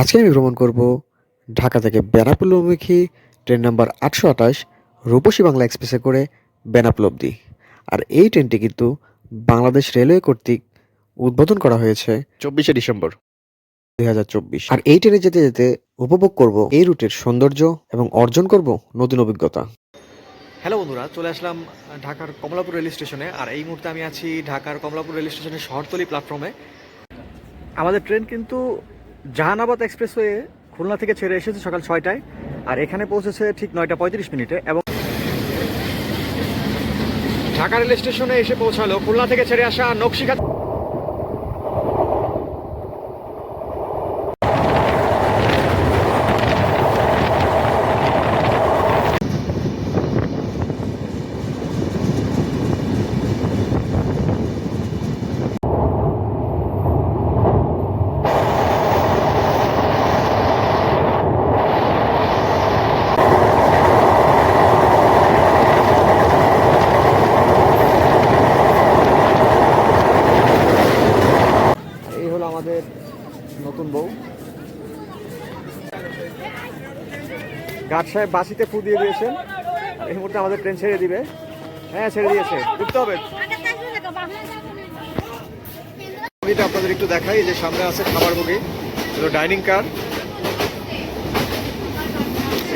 আজকে আমি ভ্রমণ করব ঢাকা থেকে বেনাপুল অভিমুখী ট্রেন নাম্বার আটশো আঠাশ রূপসী বাংলা এক্সপ্রেসে করে বেনাপুল অবধি। আর এই ট্রেনটি কিন্তু বাংলাদেশ রেলওয়ে কর্তৃক উদ্বোধন করা হয়েছে চব্বিশে ডিসেম্বর। দুই হাজার চব্বিশ। আর এই ট্রেনে যেতে যেতে উপভোগ করব এই রুটের সৌন্দর্য এবং অর্জন করব নতুন অভিজ্ঞতা। হ্যালো বন্ধুরা চলে আসলাম ঢাকার কমলাপুর রেল স্টেশনে। আর এই মুহূর্তে আমি আছি ঢাকার কমলাপুর রেল স্টেশনের শহরতলি প্ল্যাটফর্মে আমাদের ট্রেন কিন্তু জাহানাবাদ এক্সপ্রেসওয়ে খুলনা থেকে ছেড়ে এসেছে সকাল ছয়টায়, আর এখানে পৌঁছেছে ঠিক নয়টা পঁয়ত্রিশ মিনিটে এবং ঢাকা রেল স্টেশনে এসে পৌঁছালো খুলনা থেকে ছেড়ে আসা নকশিকাত আর এই হলো আমাদের নতুন বউ গার্ড সাহেব বাসিতে ফু দিয়ে দিয়েছেন। এই মুহূর্তে আমাদের ট্রেন ছেড়ে দিবে। হ্যাঁ ছেড়ে দিয়েছে। উঠতে হবে। বগিটা আপনাদের একটু দেখাই। যে সামনে আছে খাবার বগি হলো ডাইনিং কার।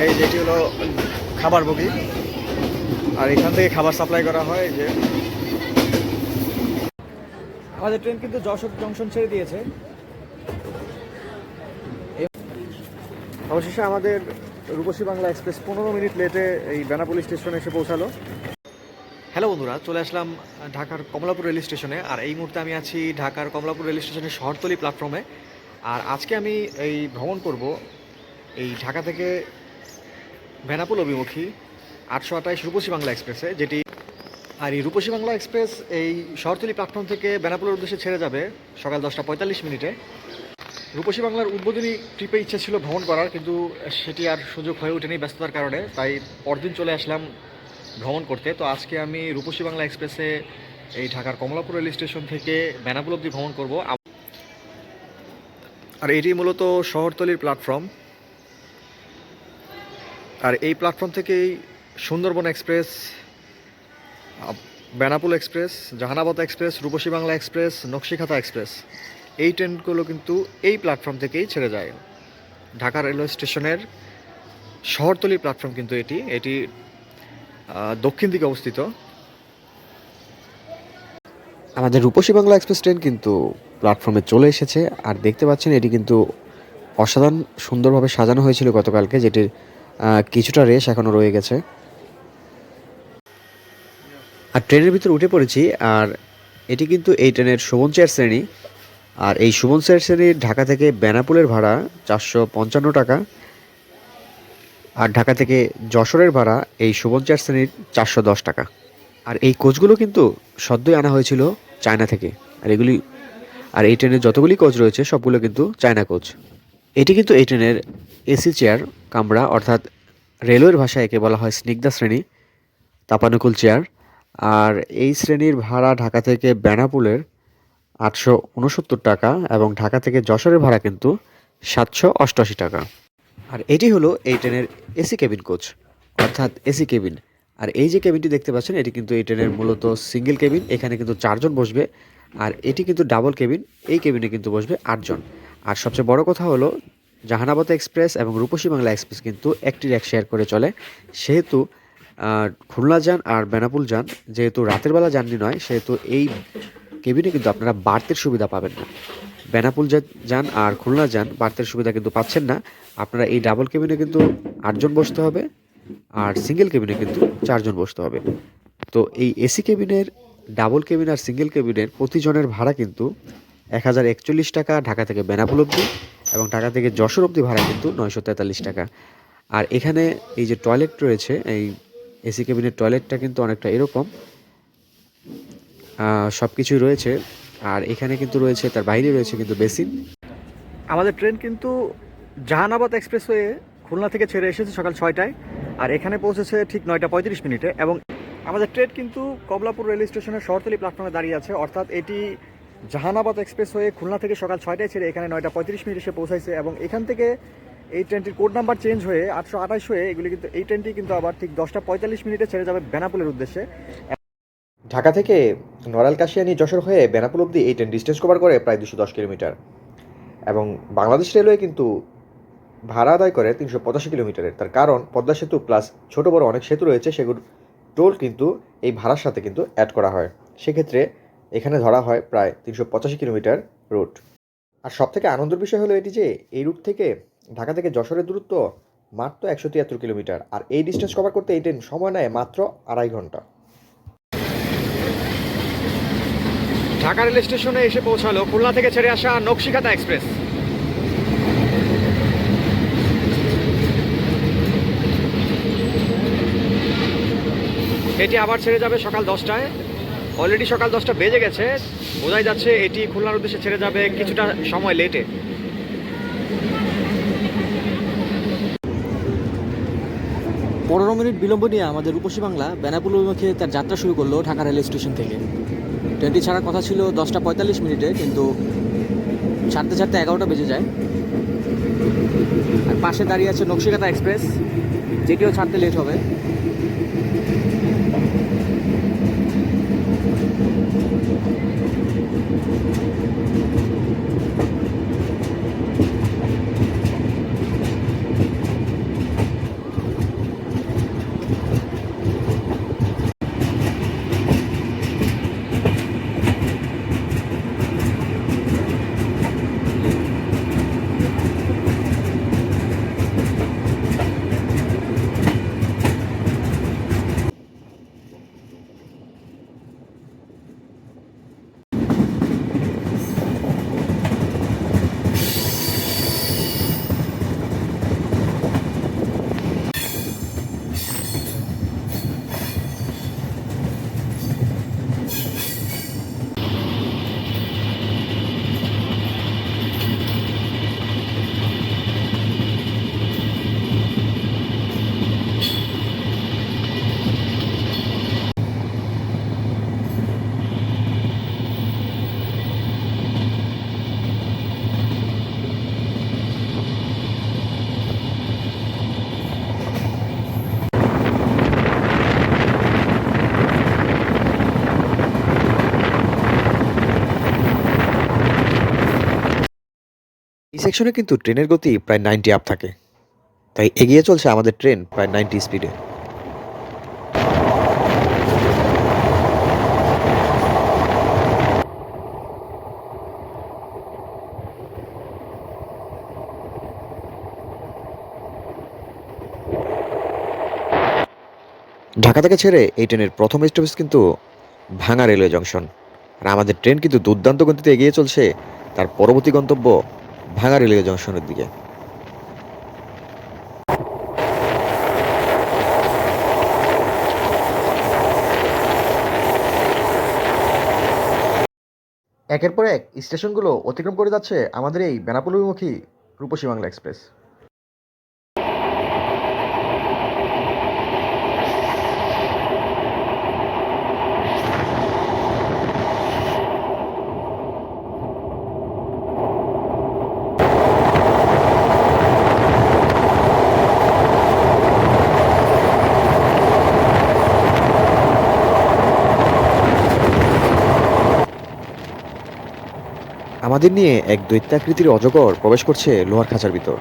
এই যেটি হলো খাবার বগি আর এখান থেকে খাবার সাপ্লাই করা হয় যে। আমাদের ট্রেন কিন্তু যশোর জংশন ছেড়ে দিয়েছে। অবশেষে আমাদের রূপসী বাংলা এক্সপ্রেস পনেরো মিনিট লেটে এই বেনাপুলি স্টেশনে এসে পৌঁছালো। হ্যালো বন্ধুরা, চলে আসলাম ঢাকার কমলাপুর রেল স্টেশনে। আর এই মুহূর্তে আমি আছি ঢাকার কমলাপুর রেল স্টেশনের শহরতলি প্ল্যাটফর্মে আর আজকে আমি এই ভ্রমণ করব এই ঢাকা থেকে বেনাপুল অভিমুখী আটশো আঠাইশ রূপসী বাংলা এক্সপ্রেসে, যেটি আর এই রূপসী বাংলা এক্সপ্রেস এই শহরতলি প্ল্যাটফর্ম থেকে বেনাপুলের উদ্দেশ্যে ছেড়ে যাবে সকাল দশটা পঁয়তাল্লিশ মিনিটে। রূপসী বাংলার উদ্বোধনী ট্রিপে ইচ্ছা ছিল ভ্রমণ করার, কিন্তু সেটি আর সুযোগ হয়ে ওঠেনি ব্যস্ততার কারণে, তাই পরদিন চলে আসলাম ভ্রমণ করতে। তো আজকে আমি রূপসী বাংলা এক্সপ্রেসে এই ঢাকার কমলাপুর রেল স্টেশন থেকে বেনাপুল অব্দি ভ্রমণ করব। আর এটি মূলত শহরতলির প্ল্যাটফর্ম। আর এই প্ল্যাটফর্ম থেকেই Sundarban Express Benapole Express, Jahanabad Express, Rupashi Bangla Express, Nakshikatha Express. এই ট্রেনগুলো কিন্তু এই প্ল্যাটফর্ম থেকেই ছেড়ে যায়। ঢাকা রেলওয়ে স্টেশনের শহরতলি প্ল্যাটফর্ম কিন্তু এটি। এটি দক্ষিণ দিকে অবস্থিত। আমাদের রূপসী বাংলা এক্সপ্রেস ট্রেন কিন্তু প্ল্যাটফর্মে চলে এসেছে। আর দেখতে পাচ্ছেন, এটি কিন্তু অসাধারণ সুন্দরভাবে সাজানো হয়েছিল গতকালকে, যেটির কিছুটা রেশ এখনও রয়ে গেছে। আর ট্রেনের ভিতর উঠে পড়েছি। আর এটি কিন্তু এই ট্রেনের সুমন চেয়ার শ্রেণি। আর এই সুমন চেয়ার শ্রেণির ঢাকা থেকে বেনাপুলের ভাড়া চারশো পঞ্চান্ন টাকা। আর ঢাকা থেকে যশোরের ভাড়া এই সুমন চেয়ার শ্রেণির চারশো দশ টাকা। আর এই কোচগুলো কিন্তু সদ্যই আনা হয়েছিল চায়না থেকে। আর এগুলি, আর এই ট্রেনের যতগুলি কোচ রয়েছে, সবগুলো কিন্তু চায়না কোচ। এটি কিন্তু এই ট্রেনের এসি চেয়ার, কামরা, অর্থাৎ রেলওয়ের ভাষায় একে বলা হয় স্নিগ্ধা শ্রেণি, তাপানুকুল চেয়ার। আর এই শ্রেণির ভাড়া ঢাকা থেকে বেনাপুলের আটশো উনসত্তর টাকা এবং ঢাকা থেকে যশোরের ভাড়া কিন্তু সাতশো অষ্টআশি টাকা। আর এটি হলো এই ট্রেনের এসি কেবিন কোচ। অর্থাৎ এসি কেবিন। আর এই যে কেবিনটি দেখতে পাচ্ছেন, এটি কিন্তু এই ট্রেনের মূলত সিঙ্গেল কেবিন। এখানে কিন্তু চারজন বসবে। আর এটি কিন্তু ডাবল কেবিন। এই কেবিনে কিন্তু বসবে আটজন। আর সবচেয়ে বড় কথা হলো, জাহানাবাদ এক্সপ্রেস এবং রূপসী বাংলা এক্সপ্রেস কিন্তু একটি র্যাক শেয়ার করে চলে। সেহেতু খুলনা যান আর বেনাপুল যান, যেহেতু রাতের বেলা জার্নি নয়, সেহেতু এই কেবিনে কিন্তু আপনারা বাড়তির সুবিধা পাবেন না। বেনাপুল যান আর খুলনা যান, বাড়তির সুবিধা কিন্তু পাচ্ছেন না। আপনারা এই ডাবল কেবিনে কিন্তু আটজন বসতে হবে আর সিঙ্গেল কেবিনে কিন্তু চারজন বসতে হবে। তো এই এসি কেবিনের, ডাবল কেবিন আর সিঙ্গেল কেবিনের প্রতিজনের ভাড়া কিন্তু এক হাজার একচল্লিশ টাকা ঢাকা থেকে বেনাপুল অবধি এবং ঢাকা থেকে যশোর অবধি ভাড়া কিন্তু নয়শো তেতাল্লিশ টাকা। আর এখানে এই যে টয়লেট রয়েছে, এই এসি কেবিনের টয়লেটটা কিন্তু অনেকটা এরকম। সব কিছুই রয়েছে। আর এখানে কিন্তু রয়েছে, তার বাইরে রয়েছে কিন্তু বেসিন। আমাদের ট্রেন কিন্তু জাহানাবাদ এক্সপ্রেসওয়ে খুলনা থেকে ছেড়ে এসেছে সকাল ছয়টায়, আর এখানে পৌঁছেছে ঠিক নয়টা পঁয়ত্রিশ মিনিটে। এবং আমাদের ট্রেন কিন্তু কমলাপুর রেল স্টেশনের শহরতলি প্ল্যাটফর্মে দাঁড়িয়ে আছে। অর্থাৎ এটি জাহানাবাদ এক্সপ্রেস হয়ে খুলনা থেকে সকাল ছয়টায় ছেড়ে এখানে নয়টা পঁয়ত্রিশ মিনিট এসে পৌঁছাইছে। এবং এখান থেকে এই ট্রেনটির কোড নাম্বার চেঞ্জ হয়ে আটশো আঠাশ হয়ে এগুলি কিন্তু, এই ট্রেনটি কিন্তু আবার ঠিক দশটা পঁয়তাল্লিশ মিনিটে ছেড়ে যাবে বেনাপুলের উদ্দেশ্যে। ঢাকা থেকে নড়াল কাশিয়ানি যশোর হয়ে বেনাপুল অব্দি এই ট্রেন ডিস্টেন্স কভার করে প্রায় দুশো দশ কিলোমিটার। এবং বাংলাদেশ রেলওয়ে কিন্তু ভাড়া আদায় করে তিনশো পঁচাশি কিলোমিটারের। তার কারণ পদ্মা সেতু প্লাস ছোট বড় অনেক সেতু রয়েছে, সেগুলো টোল কিন্তু এই ভাড়ার সাথে কিন্তু অ্যাড করা হয়। সেক্ষেত্রে এখানে ধরা হয় প্রায় তিনশো পঁচাশি কিলোমিটার রুট আর সব থেকে আনন্দের বিষয় হলো এটি যে, এই রুট থেকে ঢাকা থেকে যশোরের দূরত্ব মাত্র একশো তিয়াত্তর কিলোমিটার। আর এই ডিস্টেন্স কভার করতে এই ট্রেন সময় নেয় মাত্র আড়াই ঘণ্টা। ঢাকা রেল স্টেশনে এসে পৌঁছালো খুলনা থেকে ছেড়ে আসা নকশিকাতা এক্সপ্রেস। এটি আবার ছেড়ে যাবে সকাল দশটায়। অলরেডি সকাল দশটা বেজে গেছে। বোঝাই যাচ্ছে এটি খুলনার উদ্দেশ্যে ছেড়ে যাবে কিছুটা সময় লেটে। পনেরো মিনিট বিলম্ব নিয়ে আমাদের রূপসী বাংলা বেনাপুল অভিমুখে তার যাত্রা শুরু করল ঢাকা রেল স্টেশন থেকে। ট্রেনটি ছাড়ার কথা ছিল দশটা পঁয়তাল্লিশ মিনিটে, কিন্তু ছাড়তে ছাড়তে এগারোটা বেজে যায়। আর পাশে দাঁড়িয়ে আছে নকশিকাতা এক্সপ্রেস যেটিও ছাড়তে লেট হবে। সেকশনে কিন্তু ট্রেনের গতি প্রায় নাইনটি আপ থাকে। তাই এগিয়ে চলছে আমাদের ট্রেন প্রায় নাইনটি স্পিডে ঢাকা থেকে ছেড়ে এই ট্রেনের প্রথম স্টপেজ কিন্তু ভাঙা রেলওয়ে জংশন আর আমাদের ট্রেন কিন্তু দুর্দান্ত গতিতে এগিয়ে চলছে, তার পরবর্তী গন্তব্য ভাঙা রেলওয়ে জংশনের দিকে। একের পর এক স্টেশনগুলো অতিক্রম করে যাচ্ছে আমাদের এই বেনাপুল অভিমুখী রূপসী বাংলা এক্সপ্রেস। আমাদের নিয়ে এক দৈত্যাকৃতির অজগর প্রবেশ করছে লোহার খাঁচার ভিতর।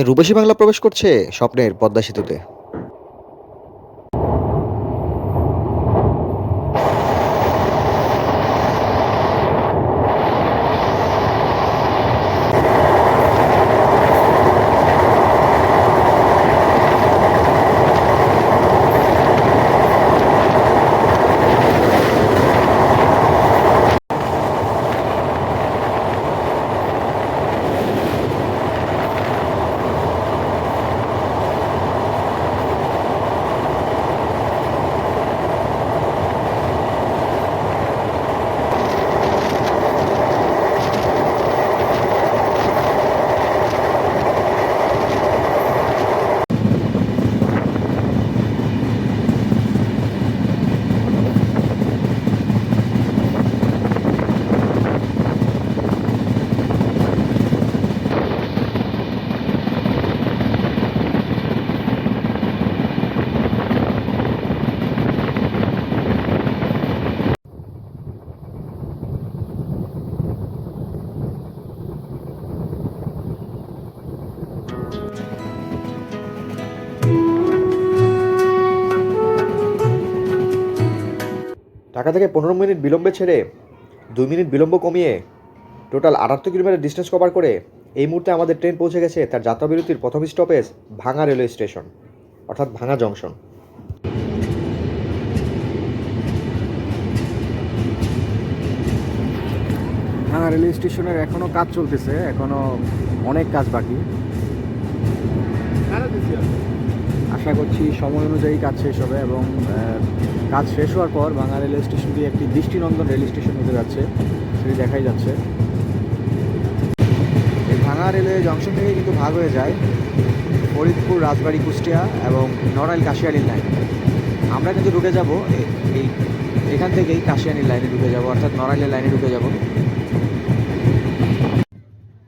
আমাদের রূপসী বাংলা প্রবেশ করছে স্বপ্নের পদ্মা সেতুতে। ঢাকা থেকে পনেরো মিনিট বিলম্বে ছেড়ে দুই মিনিট বিলম্ব কমিয়ে টোটাল আটাত্তর কিলোমিটার ডিস্টেন্স কভার করে এই মুহূর্তে আমাদের ট্রেন পৌঁছে গেছে তার যাত্রাবিরতির প্রথম স্টপেজ ভাঙা রেলওয়ে স্টেশন অর্থাৎ ভাঙা জংশন ভাঙা রেলওয়ে স্টেশনের এখনও কাজ চলতেছে এখনও অনেক কাজ বাকি। আশা করছি সময় অনুযায়ী কাজ শেষ হবে এবং কাজ শেষ হওয়ার পর ভাঙা রেলওয়ে স্টেশনটি একটি দৃষ্টিনন্দন রেল স্টেশন হতে যাচ্ছে, সেটি দেখাই যাচ্ছে। এই ভাঙা রেলওয়ে জংশন থেকে কিন্তু ভাগ হয়ে যায় ফরিদপুর, রাজবাড়ী, কুষ্টিয়া এবং নড়াইল কাশিয়ানির লাইন। আমরা কিন্তু ঢুকে যাব এই এখান থেকেই কাশিয়ানির লাইনে ঢুকে যাব, অর্থাৎ নড়াইলের লাইনে ঢুকে যাব।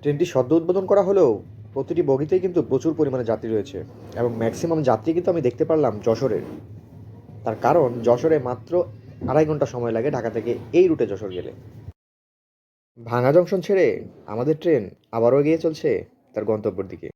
ট্রেনটি সদ্য উদ্বোধন করা হলেও প্রতিটি বগিতেই কিন্তু প্রচুর পরিমাণে যাত্রী রয়েছে এবং ম্যাক্সিমাম যাত্রী কিন্তু আমি দেখতে পারলাম যশোরের। তার কারণ যশোরে মাত্র আড়াই ঘণ্টা সময় লাগে ঢাকা থেকে এই রুটে যশোর গেলে। ভাঙা জংশন ছেড়ে আমাদের ট্রেন আবারও গিয়ে চলছে তার গন্তব্যের দিকে।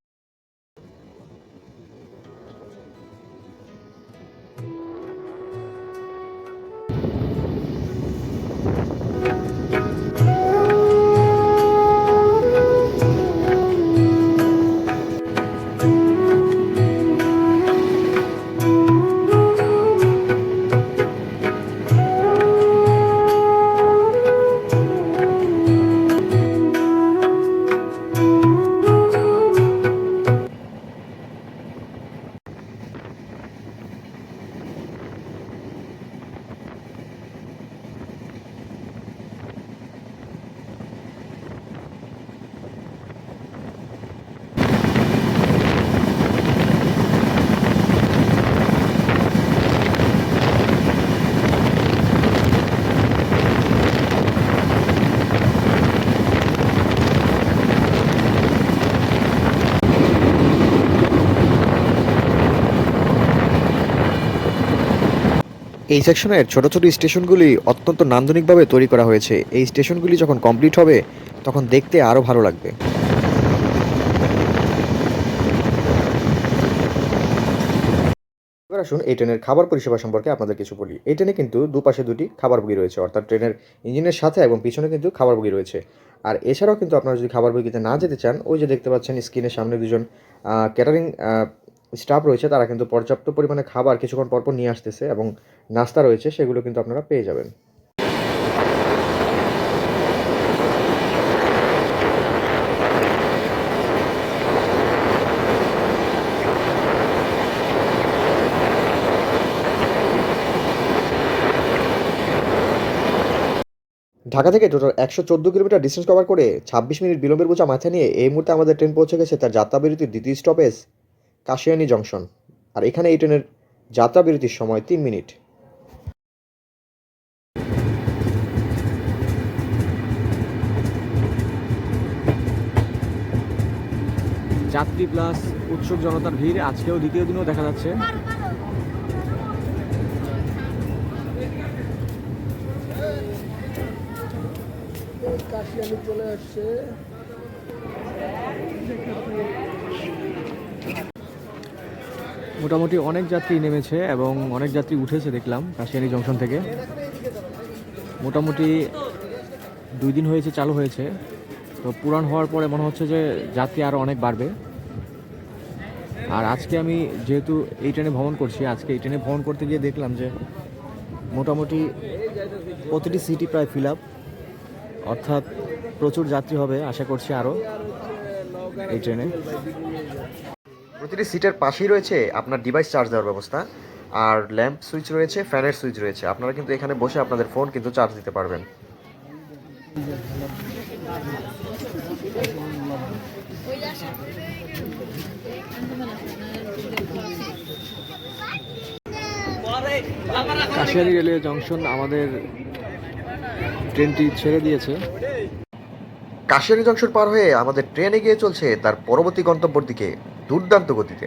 এই সেকশনের ছোট ছোট স্টেশনগুলি অত্যন্ত নান্দনিকভাবে তৈরি করা হয়েছে। এই স্টেশনগুলি যখন কমপ্লিট হবে, তখন দেখতে আরও ভালো লাগবে। আসুন এই ট্রেনের খাবার পরিষেবা সম্পর্কে আপনাদের কিছু বলি। এই ট্রেনে কিন্তু দুপাশে দুটি খাবার বগি রয়েছে, অর্থাৎ ট্রেনের ইঞ্জিনের সাথে এবং পিছনে কিন্তু খাবার বগি রয়েছে। আর এছাড়াও কিন্তু আপনারা যদি খাবার বগিতে না যেতে চান, ওই যে দেখতে পাচ্ছেন স্ক্রিনের সামনে দুজন ক্যাটারিং স্টাফ রয়েছে, তারা কিন্তু পর্যাপ্ত পরিমাণে খাবার কিছুক্ষণ পরপর নিয়ে আসতেছে এবং নাস্তা রয়েছে, সেগুলো কিন্তু আপনারা পেয়ে যাবেন। ঢাকা থেকে টোটাল একশো চোদ্দ কিলোমিটার ডিস্টেন্স কভার করে ছাব্বিশ মিনিট বিলম্বের বোঝা মাথায় নিয়ে এই মুহূর্তে আমাদের ট্রেন পৌঁছে গেছে তার যাত্রাবিরতির দ্বিতীয় স্টপেজ কাশিয়ানি জংশন। আর এখানে এই ট্রেনের যাত্রাবিরতির সময় তিন মিনিট। যাত্রী প্লাস উৎসুক জনতার ভিড় আজকেও দ্বিতীয় দিনও দেখা যাচ্ছে। মোটামুটি অনেক যাত্রী নেমেছে এবং অনেক যাত্রী উঠেছে দেখলাম কাশিয়ানি জংশন থেকে। মোটামুটি দুই দিন হয়েছে, চালু হয়েছে। তো পুরান হওয়ার পরে মনে হচ্ছে যে যাত্রী আরও অনেক বাড়বে। আর আজকে আমি যেহেতু এই ট্রেনে ভ্রমণ করছি, আজকে এই ট্রেনে ভ্রমণ করতে গিয়ে দেখলাম যে মোটামুটি প্রতিটি সিটি প্রায় ফিল আপ অর্থাৎ প্রচুর যাত্রী হবে আশা করছি আরও এই ট্রেনে। প্রতিটি সিটের পাশেই রয়েছে আপনার ডিভাইস চার্জ দেওয়ার ব্যবস্থা, আর ল্যাম্প সুইচ রয়েছে ফ্যানের সুইচ রয়েছে। আপনারা কিন্তু এখানে বসে আপনাদের ফোন কিন্তু চার্জ দিতে পারবেন। কাশিয়ারি রেলওয়ে জংশন আমাদের ট্রেনটি ছেড়ে দিয়েছে। কাশিয়ারি জংশন পার হয়ে আমাদের ট্রেন এগিয়ে চলছে তার পরবর্তী গন্তব্যের দিকে দুর্দান্ত গতিতে।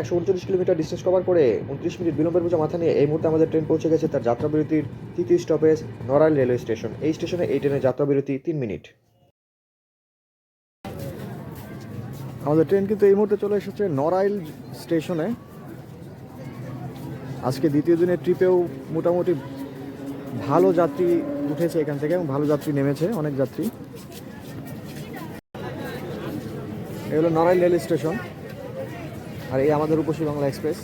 একশো উনচল্লিশ কিলোমিটার ডিস্টেন্স কভার করে উনত্রিশ মিনিট বিলম্বের বোঝা মাথা নিয়ে এই মুহূর্তে আমাদের ট্রেন পৌঁছে গেছে তার যাত্রাবিরতির তৃতীয় স্টপেজ নড়াইল রেলওয়ে স্টেশন এই স্টেশনে এই ট্রেনের যাত্রাবিরতি তিন মিনিট। আমাদের ট্রেন কিন্তু এই মুহূর্তে চলে এসেছে নড়াইল স্টেশনে আজকে দ্বিতীয় দিনের ট্রিপেও মোটামুটি ভালো যাত্রী উঠেছে এখান থেকে এবং ভালো যাত্রী নেমেছে অনেক যাত্রী। এই হলো নড়াইল রেল স্টেশন আর এই আমাদের উপসী বাংলা এক্সপ্রেস।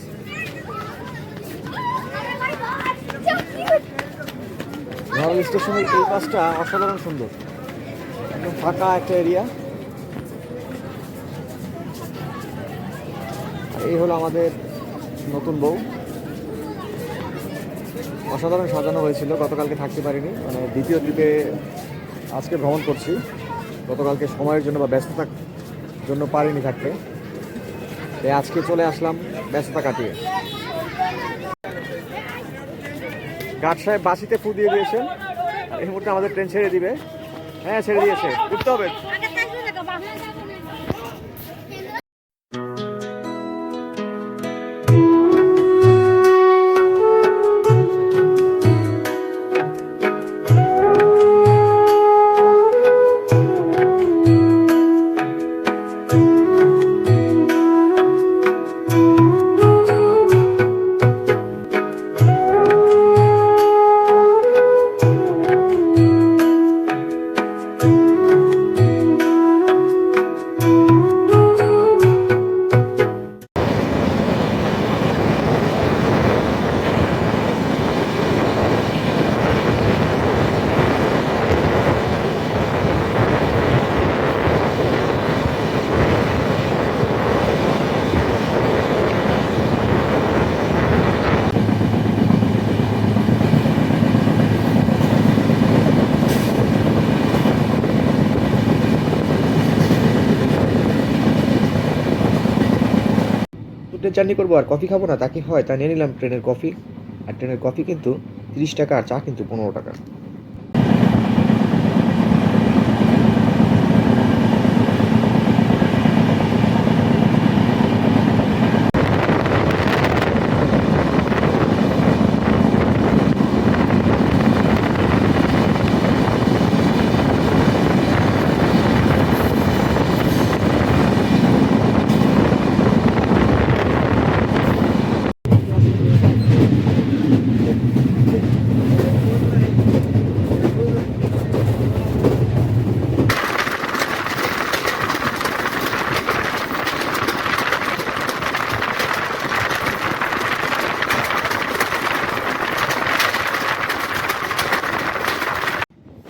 নড়াইল স্টেশনের এই পাশটা অসাধারণ সুন্দর। একদম ফাঁকা একটা এরিয়া। আর এই হলো আমাদের নতুন বউ। অসাধারণ সাজানো হয়েছিল, গতকালকে থাকতে পারিনি। মানে দ্বিতীয় দ্বীপে আজকে ভ্রমণ করছি। গতকালকে সময়ের জন্য বা ব্যস্ততার জন্য পারিনি থাকতে। তাই আজকে চলে আসলাম ব্যস্ততা কাটিয়ে। গার্ড সাহেব বাসিতে ফু দিয়ে দিয়েছেন। এই মুহূর্তে আমাদের ট্রেন ছেড়ে দিবে। হ্যাঁ ছেড়ে দিয়েছে। উঠতে হবে। আর কফি খাব না, তাকে হয়, তা নিয়ে নিলাম ট্রেনের কফি। আর ট্রেনের কফি কিন্তু তিরিশ টাকা, আর চা কিন্তু পনেরো টাকা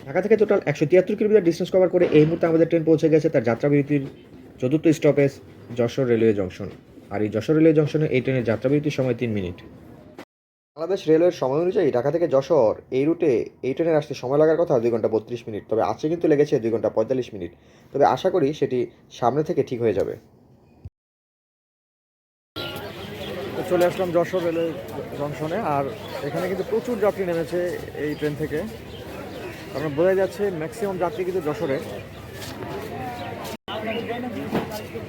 ঢাকা থেকে টোটাল একশো তিয়াত্তর কিলোমিটার ডিস্টেন্স কভার করে এই মুহূর্তে আমাদের ট্রেন পৌঁছে গেছে। তার যাত্রাবিরতির চতুর্থ স্টপেজ যশোর রেলওয়ে জংশন আর এই যশোর রেলওয়ে জংশনে এই ট্রেনের যাত্রাবিরতির সময় তিন মিনিট বাংলাদেশ রেলওয়ের সময় অনুযায়ী ঢাকা থেকে যশোর এই রুটে এই ট্রেনের আসতে সময় লাগার কথা দুই ঘণ্টা বত্রিশ মিনিট তবে আজকে কিন্তু লেগেছে দুই ঘণ্টা পঁয়তাল্লিশ মিনিট তবে আশা করি সেটি সামনে থেকে ঠিক হয়ে যাবে। চলে আসলাম যশোর রেলওয়ে জংশনে আর এখানে কিন্তু প্রচুর যাত্রী নেমেছে এই ট্রেন থেকে। কারণ বোঝা যাচ্ছে ম্যাক্সিমাম যাত্রী কিন্তু যশোরে।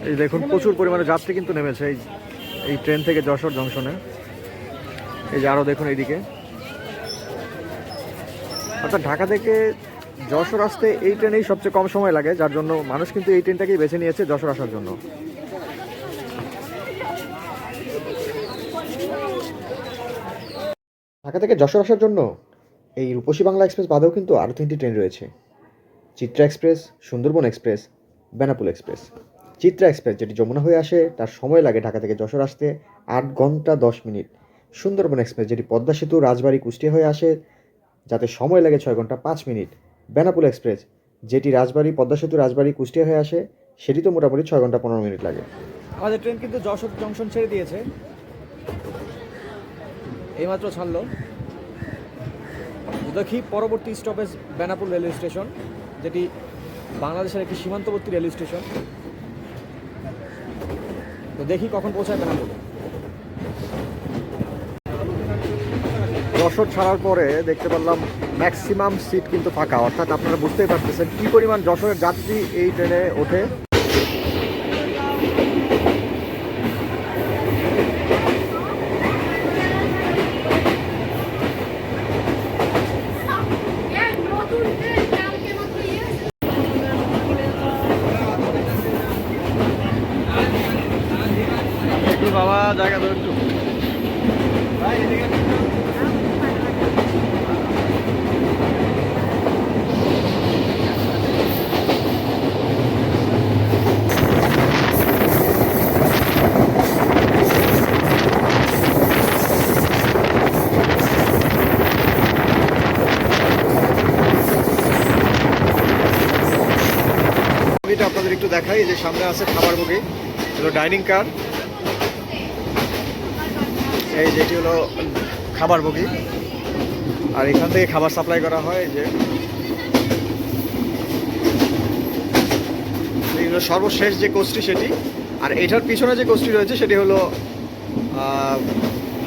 এই দেখুন, প্রচুর পরিমাণে যাত্রী কিন্তু নেমেছে এই এই ট্রেন থেকে যশোর জংশনে। এই যে আরও দেখুন এইদিকে। অর্থাৎ ঢাকা থেকে যশোর আসতে এই ট্রেনেই সবচেয়ে কম সময় লাগে, যার জন্য মানুষ কিন্তু এই ট্রেনটাকেই বেছে নিয়েছে যশোর আসার জন্য। ঢাকা থেকে যশোর আসার জন্য এই রূপসী বাংলা এক্সপ্রেস বাদেও কিন্তু আরও তিনটি ট্রেন রয়েছে। Chitra Express, Sundarban Express, Benapole Express. Chitra Express যেটি যমুনা হয়ে আসে, তার সময় লাগে ঢাকা থেকে যশোর আসতে আট ঘণ্টা দশ মিনিট। সুন্দরবন এক্সপ্রেস যেটি পদ্মা সেতু, রাজবাড়ি, কুষ্টিয়া হয়ে আসে, যাতে সময় লাগে ছয় ঘণ্টা পাঁচ মিনিট। বেনাপুল এক্সপ্রেস যেটি রাজবাড়ি, পদ্মা সেতু, রাজবাড়ি, কুষ্টিয়া হয়ে আসে, সেটি তো মোটামুটি ছয় ঘণ্টা পনেরো মিনিট লাগে। আমাদের ট্রেন কিন্তু যশোর জংশন ছেড়ে দিয়েছে। এইমাত্র ছাড়লো। দেখি পরবর্তী স্টপেজ বেনাপুর রেলওয়ে স্টেশন, যেটি বাংলাদেশের একটি সীমান্তবর্তী রেলওয়ে স্টেশন। তো দেখি কখন পৌঁছায় বেনাপুর। যশোর ছাড়ার পরে দেখতে পারলাম ম্যাক্সিমাম সিট কিন্তু ফাঁকা। অর্থাৎ আপনারা বুঝতেই পারতেছেন কী পরিমাণ যশোরের যাত্রী এই ট্রেনে ওঠে এক নতুন ট্রেন কালকে মাত্র ইয়েছে একটু বাবা জায়গা ধরে একটু এটা আপনাদের একটু দেখাই যে সামনে আছে খাবার বগি হলো ডাইনিং কার। এই যেটি হলো খাবার বগি আর এখান থেকে খাবার সাপ্লাই করা হয় যে। সর্বশেষ যে কোচটি সেটি। আর এটার পিছনে যে কোচটি রয়েছে, সেটি হলো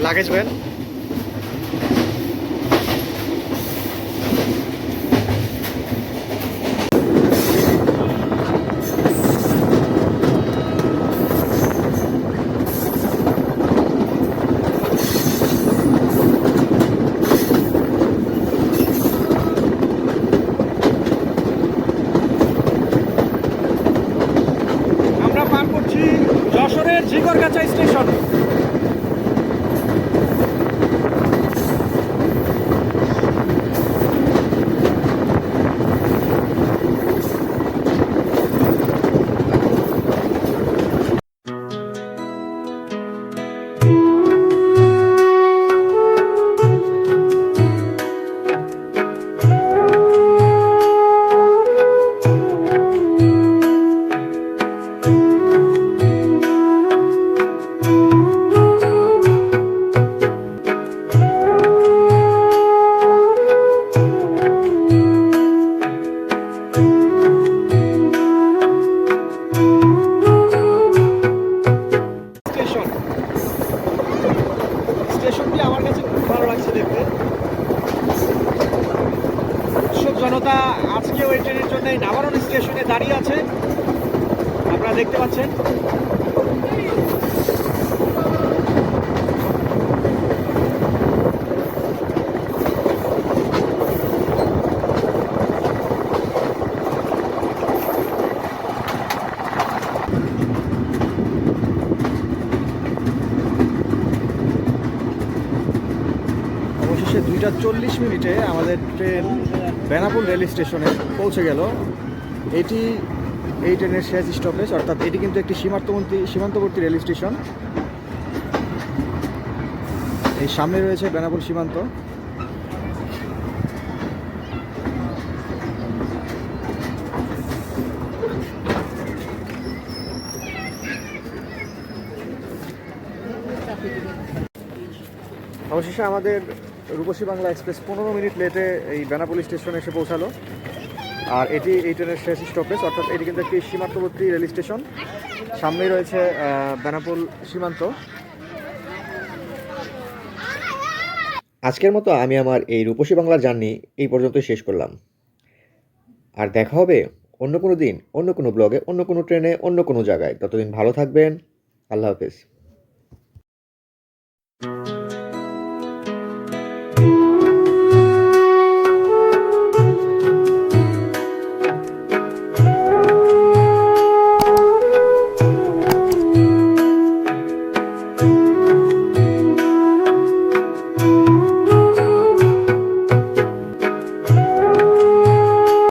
লাগেজ ভ্যান চল্লিশ মিনিটে আমাদের ট্রেন বেনাপুল রেল স্টেশনে পৌঁছে গেল। এটি এই ট্রেনের শেষ স্টপেজ, অর্থাৎ এটি কিন্তু একটি সীমান্তবর্তী সীমান্তবর্তী রেল স্টেশন। এই সামনে রয়েছে বেনাপুল সীমান্ত। অবশেষে আমাদের রূপসী বাংলা এক্সপ্রেস পনেরো মিনিট লেটে এই বেনাপুল স্টেশনে এসে পৌঁছালো। আর এটি এই ট্রেনের শেষ স্টপেজ, অর্থাৎ এটি কিন্তু একটি সীমান্তবর্তী রেল স্টেশন। সামনেই রয়েছে বেনাপুল সীমান্ত। আজকের মতো আমি আমার এই রূপসী বাংলার জার্নি এই পর্যন্তই শেষ করলাম। আর দেখা হবে অন্য কোনো দিন, অন্য কোনো ব্লগে, অন্য কোনো ট্রেনে, অন্য কোনো জায়গায়। ততদিন ভালো থাকবেন। আল্লাহ হাফেজ।